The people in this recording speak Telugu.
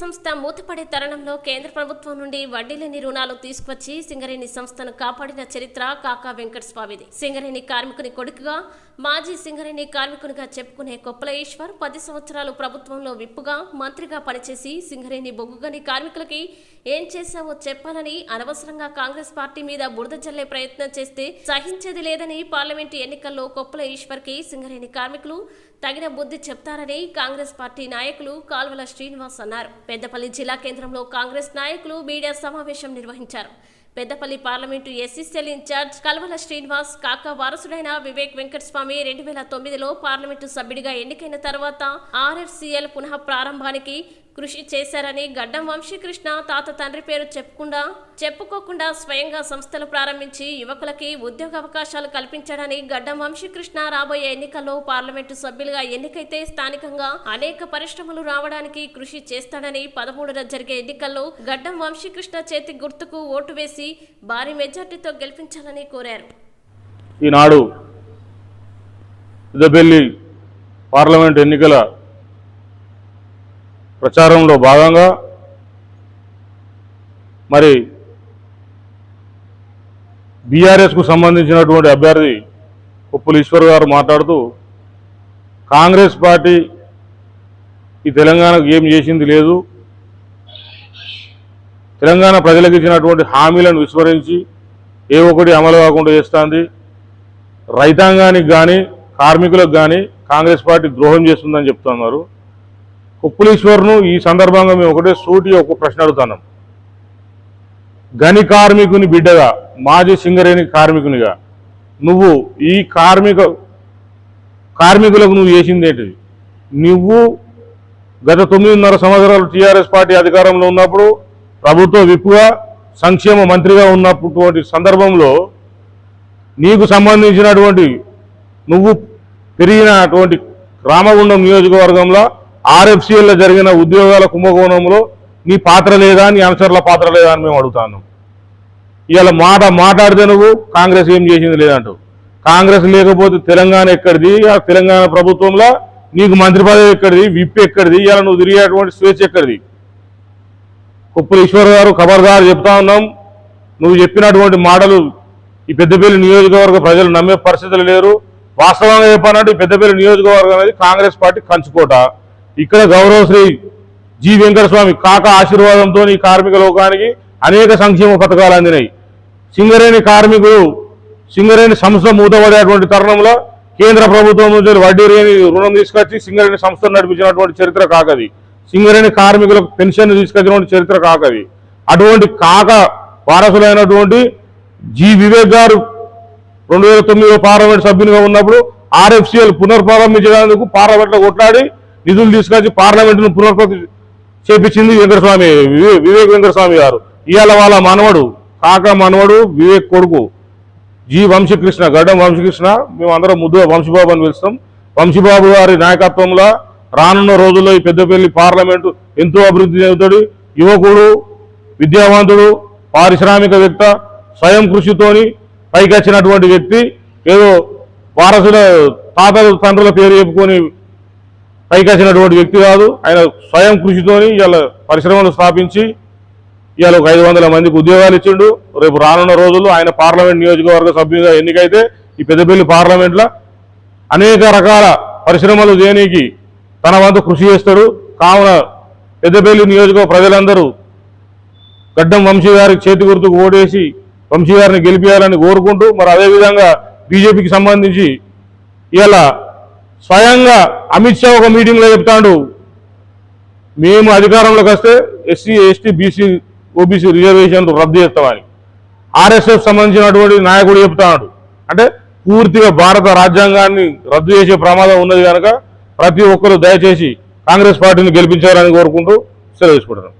సంస్థ మూతపడే తరుణంలో కేంద్ర ప్రభుత్వం నుండి వడ్డీ లేని రుణాలు తీసుకొచ్చి సింగరేణి సంస్థను కాపాడిన చరిత్ర కాకా వెంకటస్వామిది. సింగరేణి కార్మికుని కొడుకుగా మాజీ సింగరేణి కార్మికునిగా చెప్పుకునే కొప్పల ఈశ్వర్ పది సంవత్సరాలు ప్రభుత్వంలో విప్పుగా మంత్రిగా పనిచేసి సింగరేణి బొగ్గుగని కార్మికులకి ఏం చేశావో చెప్పాలని అనవసరంగా కాంగ్రెస్ పార్టీ మీద బురద జల్లే ప్రయత్నం చేస్తే సహించేది లేదని పార్లమెంటు ఎన్నికల్లో కొప్పల ఈశ్వర్కి సింగరేణి కార్మికులు తగిన బుద్ధి చెప్తారని కాంగ్రెస్ పార్టీ నాయకులు కాల్వల శ్రీనివాస్ అన్నారు. పెద్దపల్లి జిల్లా కేంద్రంలో కాంగ్రెస్ నాయకులు మీడియా సమావేశం నిర్వహించారు. Peddapalli parliament SC cell in-charge Kalvala Srinivas Kaka వారసుడైన Vivek Venkataswamy రెండు వేల తొమ్మిదిలో పార్లమెంటు సభ్యుడిగా ఎన్నికైన తర్వాత ఆర్ఎఫ్సిఎల్ పునః ప్రారంభానికి కృషి చేశారని గడ్డం వంశీకృష్ణ తాత తండ్రి పేరు చెప్పకుండా చెప్పుకోకుండా స్వయంగా సంస్థలు ప్రారంభించి యువకులకి ఉద్యోగ అవకాశాలు కల్పించాడని గడ్డం వంశీకృష్ణ రాబోయే ఎన్నికల్లో పార్లమెంటు సభ్యులుగా ఎన్నికైతే స్థానికంగా అనేక పరిశ్రమలు రావడానికి కృషి చేస్తాడని పదమూడున జరిగే ఎన్నికల్లో గడ్డం వంశీకృష్ణ చేతి గుర్తుకు ఓటు వేసి భారీ మెజార్టీతో గెలిపించాలని కోరారు. ఈనాడు పార్లమెంట్ ఎన్నికల ప్రచారంలో భాగంగా మరి బీఆర్ఎస్కు సంబంధించినటువంటి అభ్యర్థి ఉప్పుల ఈశ్వర్ గారు మాట్లాడుతూ కాంగ్రెస్ పార్టీ ఈ తెలంగాణకు ఏం చేసింది లేదు. తెలంగాణ ప్రజలకు ఇచ్చినటువంటి హామీలను విస్మరించి ఏ ఒకటి అమలు కాకుండా చేస్తుంది. రైతాంగానికి కానీ కార్మికులకు కానీ కాంగ్రెస్ పార్టీ ద్రోహం చేస్తుందని చెప్తున్నారు. కుప్పులీశ్వర్ను ఈ సందర్భంగా మేము ఒకటే సూటి ఒక ప్రశ్న అడుగుతున్నాం. గని కార్మికుని బిడ్డగా మాజీ సింగరేణి కార్మికునిగా నువ్వు ఈ కార్మిక కార్మికులకు నువ్వు చేసిందేంటిది నువ్వు గత తొమ్మిదిన్నర సంవత్సరాలు టీఆర్ఎస్ పార్టీ అధికారంలో ఉన్నప్పుడు ప్రభుత్వ విప్పుగా సంక్షేమ మంత్రిగా ఉన్నటువంటి సందర్భంలో నీకు సంబంధించినటువంటి నువ్వు పెరిగినటువంటి రామగుండం నియోజకవర్గంలో ఆర్ఎఫ్సిఎల్లో జరిగిన ఉద్యోగాల కుంభకోణంలో నీ పాత్ర లేదా నీ అనుసరుల పాత్ర లేదా అని మేము అడుగుతాను ఇవాళ మాట మాట్లాడితే నువ్వు కాంగ్రెస్ ఏం చేసింది లేదంటూ. కాంగ్రెస్ లేకపోతే తెలంగాణ ఎక్కడిది? ఆ తెలంగాణ ప్రభుత్వంలో నీకు మంత్రి పదవి ఎక్కడిది? విప్ ఎక్కడిది? ఇవాళ నువ్వు తిరిగేటువంటి స్వేచ్ఛ ఎక్కడిది? కుప్పల ఈశ్వర్ గారు ఖబర్దారు చెప్తా ఉన్నాం. నువ్వు చెప్పినటువంటి మాటలు ఈ పెద్దపల్లి నియోజకవర్గ ప్రజలు నమ్మే పరిస్థితులు లేరు. వాస్తవంగా చెప్పాలంటే ఈ పెద్దపల్లి నియోజకవర్గం అనేది కాంగ్రెస్ పార్టీ కంచుకోట. ఇక్కడ గౌరవశ్రీ జి వెంకటస్వామి కాక ఆశీర్వాదంతో ఈ కార్మిక లోకానికి అనేక సంక్షేమ పథకాలు అందినాయి. సింగరేణి కార్మికులు సింగరేణి సంస్థ మూతపడేటువంటి తరుణంలో కేంద్ర ప్రభుత్వం నుంచి వడ్డీ రేని రుణం తీసుకొచ్చి సింగరేణి సంస్థను నడిపించినటువంటి చరిత్ర కాకది. సింగరేణి కార్మికులకు పెన్షన్ తీసుకొచ్చినటువంటి చరిత్ర కాకది. అటువంటి కాక వారసులైనటువంటి జి వివేక్ గారు రెండు వేల తొమ్మిదిలో పార్లమెంట్ సభ్యునిగా ఉన్నప్పుడు ఆర్ఎఫ్సిఎల్ పునర్ప్రారంభించడానికి పార్లమెంట్లో కొట్లాడి నిధులు తీసుకొచ్చి పార్లమెంటును పునర్ప్రతి చేపించింది వెంకటస్వామి వివే- వివేక్ వెంకటస్వామి గారు. ఇవాళ వాళ్ళ మనవడు కాక మనవడు వివేక్ కొడుకు జి వంశీకృష్ణ గడ్డం వంశీకృష్ణ మేము అందరం ముద్దు వంశీబాబు అని పిలుస్తాం. వంశీబాబు గారి నాయకత్వంలో రానున్న రోజుల్లో ఈ పెద్దపల్లి పార్లమెంటు ఎంతో అభివృద్ధి చెందుతాడు యువకుడు విద్యావంతుడు పారిశ్రామికవేత్త స్వయం కృషితోని పైకి వచ్చినటువంటి వ్యక్తి ఏదో వారసుల తాతల తండ్రుల పేరు చెప్పుకొని పైకి వచ్చినటువంటి వ్యక్తి కాదు. ఆయన స్వయం కృషితోని ఇవాళ పరిశ్రమలు స్థాపించి ఇవాళ ఒక ఐదు వందల మందికి ఉద్యోగాలు ఇచ్చిండు. రేపు రానున్న రోజుల్లో ఆయన పార్లమెంట్ నియోజకవర్గ సభ్యుగా ఎన్నికైతే ఈ పెద్దపల్లి పార్లమెంట్లో అనేక రకాల పరిశ్రమలు చేయనీకి తన వంతు కృషి చేస్తాడు కావున పెద్దపల్లి నియోజకవర్గ ప్రజలందరూ గడ్డం వంశీ గారికి చేతి గుర్తుకు ఓటేసి వంశీ గారిని గెలిపించాలని కోరుకుంటూ మరి అదేవిధంగా బీజేపీకి సంబంధించి ఇలా స్వయంగా అమిత్ షా ఒక మీటింగ్లో చెప్తాడు. మేము అధికారంలోకి వస్తే SC ST BC OBC reservation రద్దు చేస్తామని. ఆర్ఎస్ఎస్ సంబంధించినటువంటి నాయకుడు చెప్తాడు. అంటే పూర్తిగా భారత రాజ్యాంగాన్ని రద్దు చేసే ప్రమాదం ఉన్నది కనుక ప్రతి ఒక్కరూ దయచేసి కాంగ్రెస్ పార్టీని గెలిపించాలని కోరుకుంటూ సెలవు తీసుకుంటున్నాను